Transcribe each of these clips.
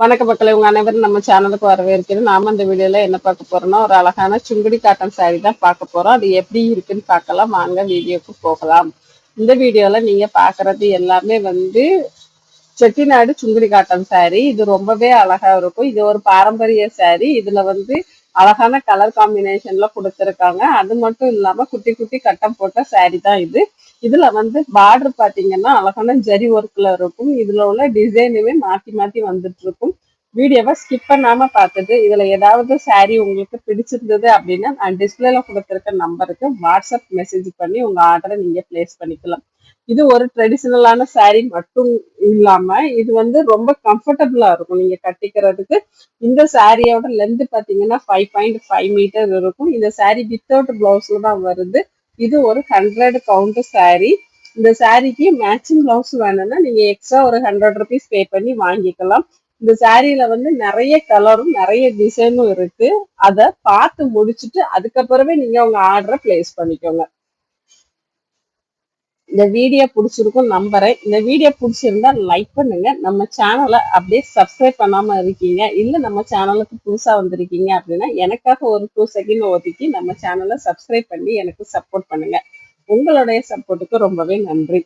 வணக்க மக்களே உங்க அனைவரும் நம்ம சேனலுக்கு வரவேற்கிறேன் நாம இந்த வீடியோல என்ன பார்க்க போறோம்னா ஒரு அழகான சுங்குடி காட்டன் சாரி தான் பார்க்க போறோம். அது எப்படி இருக்குன்னு பார்க்கலாம். வாங்க வீடியோக்கு போகலாம். இந்த வீடியோல நீங்க பாக்குறது எல்லாமே வந்து செட்டிநாடு சுங்குடி காட்டன் சாரி இது ரொம்பவே அழகா இருக்கும். இது ஒரு பாரம்பரிய சாரி இதுல வந்து அழகான கலர் காம்பினேஷன்ல கொடுத்துருக்காங்க. அது மட்டும் இல்லாம குட்டி குட்டி கட்டம் போட்ட சாரி தான் இது. இதுல வந்து பார்டர் பாத்தீங்கன்னா அழகான ஜரி ஒர்க்ல இருக்கும். இதுல உள்ள டிசைனுமே மாத்தி மாத்தி வந்துட்டு இருக்கும். வீடியோவை ஸ்கிப் பண்ணாம பார்த்துட்டு இதுல ஏதாவது saree உங்களுக்கு பிடிச்சிருந்தது அப்படின்னா நான் டிஸ்பிளேல கொடுத்துருக்க நம்பருக்கு வாட்ஸ்அப் மெசேஜ் பண்ணி உங்க ஆர்டரை நீங்க பிளேஸ் பண்ணிக்கலாம். இது ஒரு ட்ரெடிஷ்னலான saree மட்டும் இல்லாம இது வந்து ரொம்ப கம்ஃபர்டபுளா இருக்கும். நீங்க கட்டிக்கிறதுக்கு இந்த சாரியோட லென்த் பாத்தீங்கன்னா ஃபைவ் பாயிண்ட் ஃபைவ் மீட்டர் இருக்கும். இந்த saree வித்தவுட் பிளவுஸ்ல தான் வருது. இது ஒரு ஹண்ட்ரட் கவுண்ட் saree. இந்த சாரிக்கு மேட்சிங் பிளவுஸ் வேணும்னா நீங்க எக்ஸ்ட்ரா ஒரு ஹண்ட்ரட் ருபீஸ் பே பண்ணி வாங்கிக்கலாம். இந்த சாரியில வந்து நிறைய கலரும் நிறைய டிசைனும் இருக்கு. அதை பார்த்து முடிச்சுட்டு அதுக்கப்புறமே நீங்க உங்க ஆர்டரை பிளேஸ் பண்ணிக்கோங்க. இந்த வீடியோ பிடிச்சிருக்கும் நம்புறேன். இந்த வீடியோ பிடிச்சிருந்தா லைக் பண்ணுங்க. நம்ம சேனலை அப்படியே சப்ஸ்கிரைப் பண்ணாம இருக்கீங்க. இல்ல நம்ம சேனலுக்கு புதுசா வந்திருக்கீங்க அப்படின்னா எனக்காக ஒரு டூ செகண்ட் ஒதுக்கி நம்ம சேனலை சப்ஸ்கிரைப் பண்ணி எனக்கு சப்போர்ட் பண்ணுங்க. உங்களுடைய சப்போர்ட்டுக்கு ரொம்பவே நன்றி.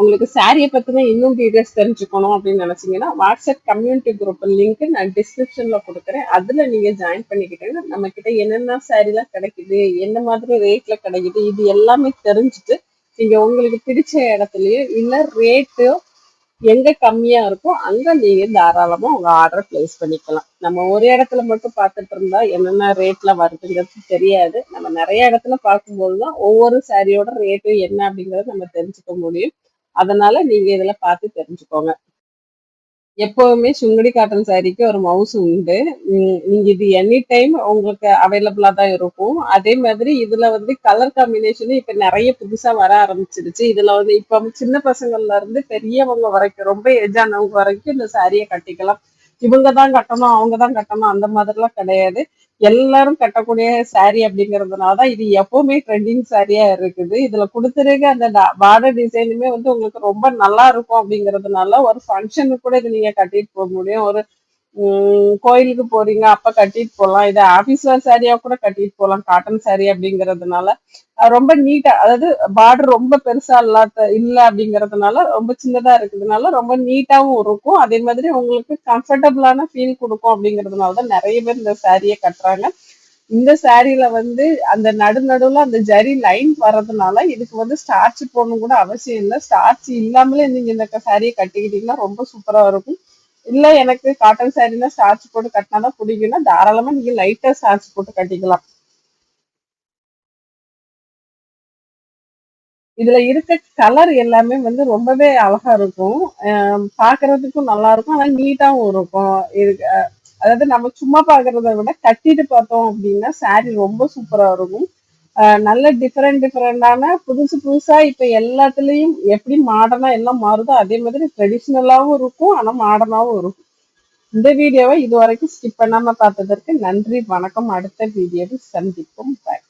உங்களுக்கு சாரியை பத்தின இன்னும் டீடைல்ஸ் தெரிஞ்சுக்கணும் அப்படின்னு நினைச்சீங்கன்னா வாட்ஸ்அப் கம்யூனிட்டி குரூப் லிங்க் நான் டிஸ்கிரிப்ஷன்ல கொடுக்குறேன். அதுல நீங்க ஜாயின் பண்ணிக்கிட்டீங்கன்னா நம்ம கிட்ட என்னென்ன சாரி எல்லாம் கிடைக்குது என்ன மாதிரி ரேட்ல கிடைக்குது இது எல்லாமே தெரிஞ்சுட்டு நீங்க உங்களுக்கு பிடிச்ச இடத்துலயோ இல்ல ரேட்டோ எங்க கம்மியா இருக்கோ அங்க நீங்க தாராளமா உங்க ஆர்டர் பிளேஸ் பண்ணிக்கலாம். நம்ம ஒரு இடத்துல மட்டும் பார்த்துட்டு இருந்தா என்னென்ன ரேட்ல வருதுங்கிறது தெரியாது. நம்ம நிறைய இடத்துல பார்க்கும்போது தான் ஒவ்வொரு சாரியோட ரேட்டும் என்ன அப்படிங்கறத நம்ம தெரிஞ்சுக்க முடியும். அதனால நீங்க இதுல பார்த்து தெரிஞ்சுக்கோங்க. எப்பவுமே சுங்கடி காட்டன் சாரிக்கு ஒரு மவுஸ் உண்டு. நீங்க இது எனி டைம் உங்களுக்கு அவைலபிளா தான் இருக்கும். அதே மாதிரி இதுல வந்து கலர் காம்பினேஷன் இப்ப நிறைய புதுசா வர ஆரம்பிச்சிருச்சு. இதுல வந்து இப்ப சின்ன பசங்கள்ல இருந்து பெரியவங்க வரைக்கும் ரொம்ப ஏஜ் ஆனவங்க வரைக்கும் இந்த சாரியை கட்டிக்கலாம். இவங்க தான் கட்டணும் அவங்க தான் கட்டணும் அந்த மாதிரிலாம் கிடையாது. எல்லாரும் கட்டக்கூடிய சாரி அப்படிங்கறதுனால தான் இது எப்பவுமே ட்ரெண்டிங் சாரியா இருக்குது. இதுல கொடுத்துருக்க அந்த பார்டர் டிசைனுமே வந்து உங்களுக்கு ரொம்ப நல்லா இருக்கும் அப்படிங்கறதுனால ஒரு ஃபங்க்ஷனுக்கு கூட இது நீங்க கட்டிட்டு போக முடியும். ஒரு கோயிலுக்கு போறீங்க அப்ப கட்டிட்டு போகலாம் இதை ஆபீஸ் வேர் சாரியா கூட கட்டிட்டு போகலாம் காட்டன் சாரி அப்படிங்கறதுனால. ரொம்ப நீட்டா அதாவது பார்டர் ரொம்ப பெருசா இல்லாத இல்ல அப்படிங்கறதுனால ரொம்ப சின்னதா இருக்கிறதுனால ரொம்ப நீட்டாவும் இருக்கும். அதே மாதிரி உங்களுக்கு கம்ஃபர்டபுளான ஃபீல் கொடுக்கும் அப்படிங்கறதுனால தான் நிறைய பேர் இந்த சாரியை கட்டுறாங்க. இந்த சாரியில வந்து அந்த நடு நடுவுல அந்த ஜரி லைன் வர்றதுனால இதுக்கு வந்து ஸ்டார்ச் போடணும் கூட அவசியம் இல்லை. ஸ்டார்ச் இல்லாமலே நீங்க இந்த சாரியை கட்டிக்கிட்டீங்கன்னா ரொம்ப சூப்பரா இருக்கும். இல்ல எனக்கு காட்டன் சாரினா ஸ்டார்ச் போட்டு கட்டினாதான் பிடிக்கும்னா தாராளமா நீங்க லைட்டா ஸ்டார்ச் போட்டு கட்டிக்கலாம். இதுல இருக்க கலர் எல்லாமே வந்து ரொம்பவே அழகா இருக்கும். ஆஹ் பாக்குறதுக்கும் நல்லா இருக்கும். ஆனா நீட்டாவும் இருக்கும். இருக்கு அதாவது நம்ம சும்மா பாக்குறத விட கட்டிட்டு பார்த்தோம் அப்படின்னா சாரி ரொம்ப சூப்பரா இருக்கும். நல்ல டிஃப்ரெண்ட் டிஃப்ரெண்டான புதுசு புதுசா இப்ப எல்லாத்துலயும் எப்படி மாடர்னா எல்லாம் மாறுதோ அதே மாதிரி ட்ரெடிஷ்னலாவும் இருக்கும் ஆனா மாடர்னாவும் இருக்கும். இந்த வீடியோவை இது வரைக்கும் ஸ்கிப் பண்ணாம பார்த்ததற்கு நன்றி. வணக்கம். அடுத்த வீடியோவில் சந்திப்போம். பாய்